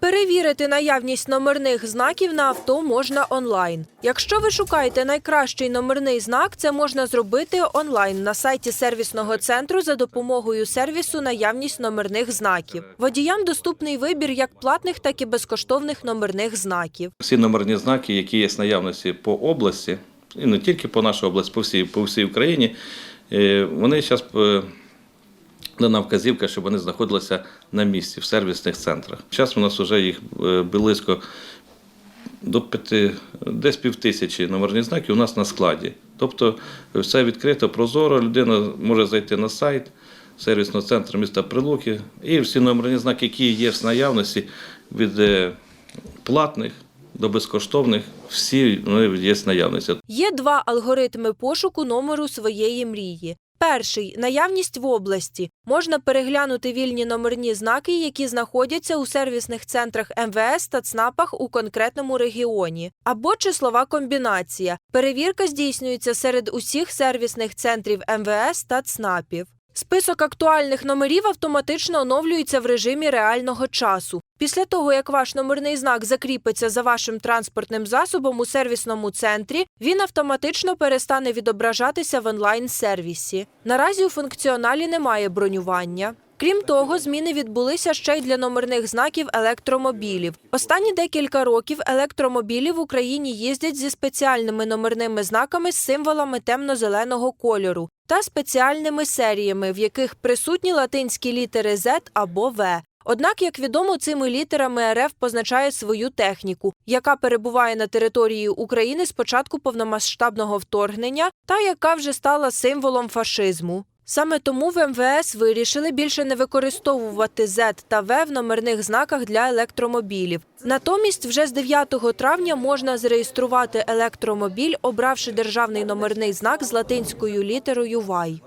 Перевірити наявність номерних знаків на авто можна онлайн. Якщо ви шукаєте найкращий номерний знак, це можна зробити онлайн на сайті сервісного центру за допомогою сервісу наявність номерних знаків. Водіям доступний вибір як платних, так і безкоштовних номерних знаків. Всі номерні знаки, які є в наявності по області, і не тільки по нашій області, по всій, по всій Україні, е, вони зараз дана вказівка, щоб вони знаходилися на місці в сервісних центрах. Зараз у нас вже їх е, близько до п'яти, десь півтисячі номерних знаків у нас на складі. Тобто все відкрито, прозоро, людина може зайти на сайт сервісного центру міста Прилуки, і всі номерні знаки, які є в наявності від е, платних до безкоштовних, всі вони є наявності. Є два алгоритми пошуку номеру своєї мрії. Перший наявність в області. Можна переглянути вільні номерні знаки, які знаходяться у сервісних центрах МВС та ЦНАПах у конкретному регіоні. Або числова комбінація. Перевірка здійснюється серед усіх сервісних центрів МВС та ЦНАПів. Список актуальних номерів автоматично оновлюється в режимі реального часу. Після того, як ваш номерний знак закріпиться за вашим транспортним засобом у сервісному центрі, він автоматично перестане відображатися в онлайн-сервісі. Наразі у функціоналі немає бронювання. Крім того, зміни відбулися ще й для номерних знаків електромобілів. Останні декілька років електромобілі в Україні їздять зі спеціальними номерними знаками з символами темно-зеленого кольору та спеціальними серіями, в яких присутні латинські літери Z або В. Однак, як відомо, цими літерами РФ позначає свою техніку, яка перебуває на території України з початку повномасштабного вторгнення та яка вже стала символом фашизму. Саме тому в МВС вирішили більше не використовувати Z та В в номерних знаках для електромобілів. Натомість, вже з 9 травня можна зареєструвати електромобіль, обравши державний номерний знак з латинською літерою Y.